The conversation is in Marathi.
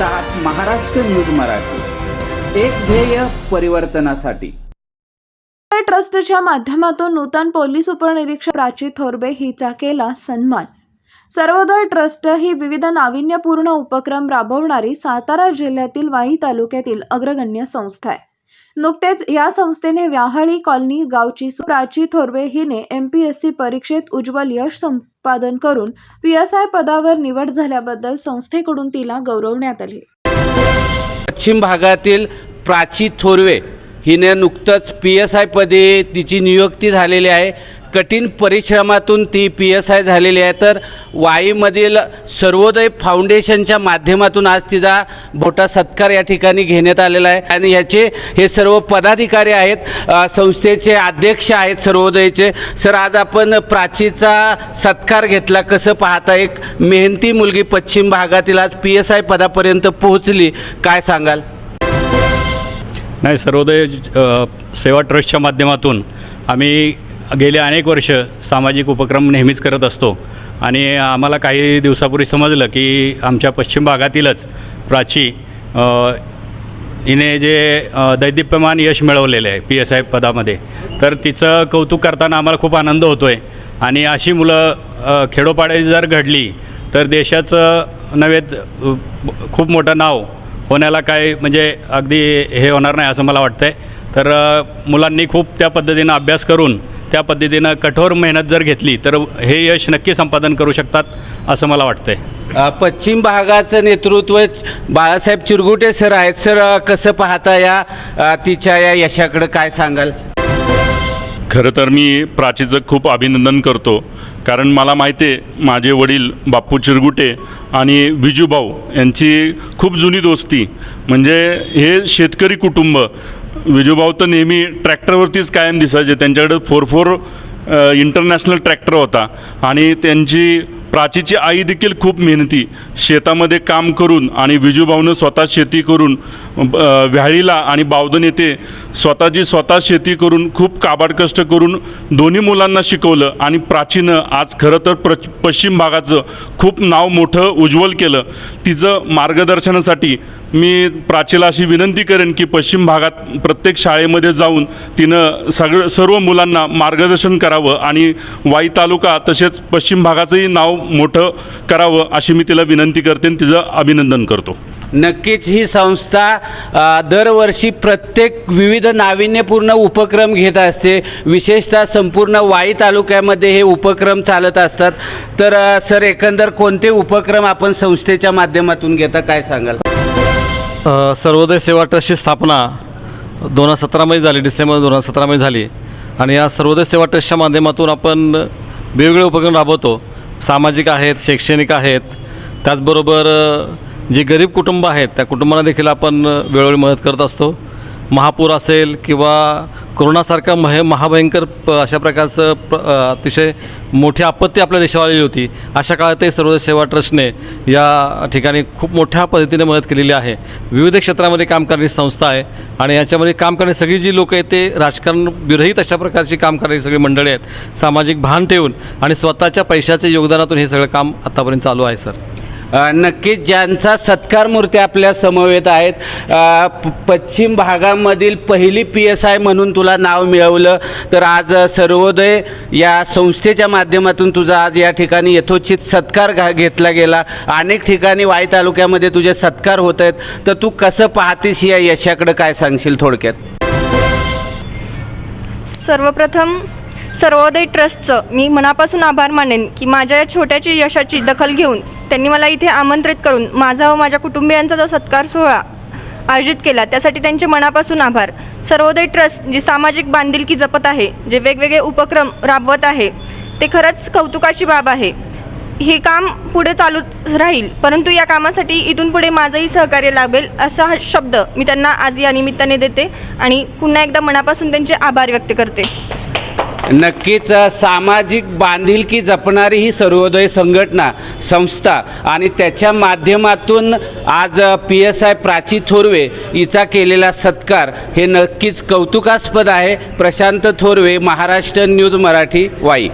पाहत आहात महाराष्ट्र न्यूज मराठी. एक ध्येय परिवर्तनासाठी. ट्रस्टच्या माध्यमातून नूतन पोलीस उपनिरीक्षक प्राची थोरबे हिचा केला सन्मान. सर्वोदय ट्रस्ट ही विविध नाविन्यपूर्ण उपक्रम राबवणारी सातारा जिल्ह्यातील वाई तालुक्यातील अग्रगण्य संस्था आहे. नुकतेच या संस्थेने व्याहाळी कॉलनी गावची सु- प्राची थोरवे हिने एम पी एस सी परीक्षेत उज्ज्वल यश संपादन करून पी एस आय पदावर निवड झाल्याबद्दल संस्थेकडून तिला गौरवण्यात आले. पश्चिम भागातील प्राची थोरवे हिने नुकतंच पी एस आयपदी तिची नियुक्ती झालेली आहे. कठीण परिश्रमातून ती पी एस आय झालेली आहे. तर वाईमधील सर्वोदय फाउंडेशनच्या माध्यमातून आज तिचा मोठा सत्कार या ठिकाणी घेण्यात आलेला आहे. आणि ह्याचे हे सर्व पदाधिकारी आहेत संस्थेचे अध्यक्ष आहेत सर्वोदयचे. सर आज आपण प्राचीचा सत्कार घेतला. कसं पाहता एक मेहनती मुलगी पश्चिम भागातील आज पी एस आय पदापर्यंत पोहोचली काय सांगाल? नाही सर्वोदय सेवा ट्रस्टच्या माध्यमातून आम्ही गेले अनेक वर्ष सामाजिक उपक्रम नेहमीच करत असतो. आणि आम्हाला काही दिवसापूर्वी समजलं की आमच्या पश्चिम भागातीलच प्राची हिने जे दैदिप्यमान यश मिळवलेलं आहे पी एस आय पदामध्ये. तर तिचं कौतुक करताना आम्हाला खूप आनंद होतो आहे आणि अशी मुलं खेडोपाडे जर घडली तर देशाचं नव्हे खूप मोठं नाव होण्याला काय म्हणजे अगदी हे होणार नाही असं मला वाटतं आहे तर मुलांनी खूप त्या पद्धतीनं अभ्यास करून त्या पद्धतीनं कठोर मेहनत जर घेतली तर हे यश नक्की संपादन करू शकतात असं मला वाटतं आहे पश्चिम भागाचं नेतृत्व बाळासाहेब चिरगुटे सर आहेत. सर कसं पाहता या तिच्या या यशाकडं काय सांगाल? खरं तर मी प्राचीचं खूप अभिनंदन करतो. कारण मला माहिती आहे माझे वडील बाप्पू चिरगुटे आणि विजूभाऊ यांची खूप जुनी दोस्ती. म्हणजे हे शेतकरी कुटुंब विजूभाऊ तर नेहमी ट्रॅक्टरवरतीच कायम दिसायचे. त्यांच्याकडे फोर फोर इंटरनॅशनल ट्रॅक्टर होता. आणि त्यांची प्राचीची आई देखील खूप मेहनती. शेतामध्ये काम करून आणि विजूभाऊनं स्वतः शेती करून व्याळीला आणि बावधन येथे स्वतःची स्वतः शेती करून खूप काबाड कष्ट करून दोन्ही मुलांना शिकवलं आणि प्राचीनं आज खरं तर प्र पश्चिम भागाचं खूप नाव मोठं उज्ज्वल केलं. तिचं मार्गदर्शनासाठी मी प्राचीला अशी विनंती करेन की पश्चिम भागात प्रत्येक शाळेमध्ये जाऊन तिनं सगळं सर्व मुलांना मार्गदर्शन करावं आणि वाई तालुका तसेच पश्चिम भागाचंही नाव मोठं करावं अशी मी तिला विनंती करते आणि तिचं अभिनंदन करतो. नक्कीच ही संस्था दरवर्षी प्रत्येक विविध नाविन्यपूर्ण उपक्रम घेत असते. विशेषतः संपूर्ण वाई तालुक्यामध्ये हे उपक्रम चालत असतात. तर सर एकंदर कोणते उपक्रम आपण संस्थेच्या माध्यमातून घेता काय सांगाल? सर्वोदय सेवा ट्रस्टची स्थापना दोन हजार सतरामध्ये झाली डिसेंबर दोन हजार सतरामध्ये झाली. आणि या सर्वोदय सेवा ट्रस्टच्या माध्यमातून आपण वेगवेगळे उपक्रम राबवतो. सामाजिक आहेत शैक्षणिक आहेत. त्याचबरोबर जे गरीब कुटुंब आहेत त्या कुटुंबांना देखील आपण वेळोवेळी मदत करत असतो. महापूर असेल किंवा कोरोनासारखा मह महाभयंकर प अशा प्रकारचं प्र अतिशय मोठी आपत्ती आपल्या देशावर आलेली होती. अशा काळातही सर्वोदय सेवा ट्रस्टने या ठिकाणी खूप मोठ्या पद्धतीने मदत केलेली आहे. विविध क्षेत्रामध्ये काम करणारी संस्था आहे आणि याच्यामध्ये काम करणारी सगळी जी लोकं आहेत ते राजकारण विरहित अशा प्रकारची काम करणारी सगळी मंडळी आहेत. सामाजिक भान ठेवून आणि स्वतःच्या पैशाच्या योगदानातून हे सगळं काम आत्तापर्यंत चालू आहे सर. नक्कीच ज्यांचा सत्कार मूर्ती आपल्या समवेत आहेत प- पश्चिम भागामधील पहिली पी एस आय म्हणून तुला नाव मिळवलं तर आज सर्वोदय या संस्थेच्या माध्यमातून तुझा आज या ठिकाणी यथोचित सत्कार घा घेतला गेला. अनेक ठिकाणी वाई तालुक्यामध्ये तुझे सत्कार होत आहेत. तर तू कसं पाहतेस या यशाकडं काय सांगशील थोडक्यात? सर्वप्रथम सर्वोदय ट्रस्टचं मी मनापासून आभार मानेन की माझ्या या छोट्याची यशाची दखल घेऊन त्यांनी मला इथे आमंत्रित करून माझा व माझ्या कुटुंबियांचा जो सत्कार सोहळा आयोजित केला त्यासाठी त्यांचे मनापासून आभार. सर्वोदय ट्रस्ट जी सामाजिक बांधिलकी जपत आहे जे वेगवेगळे उपक्रम राबवत आहे ते खरंच कौतुकाची बाब आहे. हे काम पुढे चालूच राहील परंतु या कामासाठी इथून पुढे माझंही सहकार्य लाभेल असा हा शब्द मी त्यांना आज या निमित्ताने देते आणि पुन्हा एकदा मनापासून त्यांचे आभार व्यक्त करते. नक्कीच सामाजिक बांधिलकी जपणारी ही सर्वोदय संघटना संस्था आणि त्याच्या माध्यमातून आज P S I Prachi Thorve हिचा केलेला सत्कार हे नक्कीच कौतुकास्पद आहे. प्रशांत थोरवे महाराष्ट्र न्यूज मराठी वाई.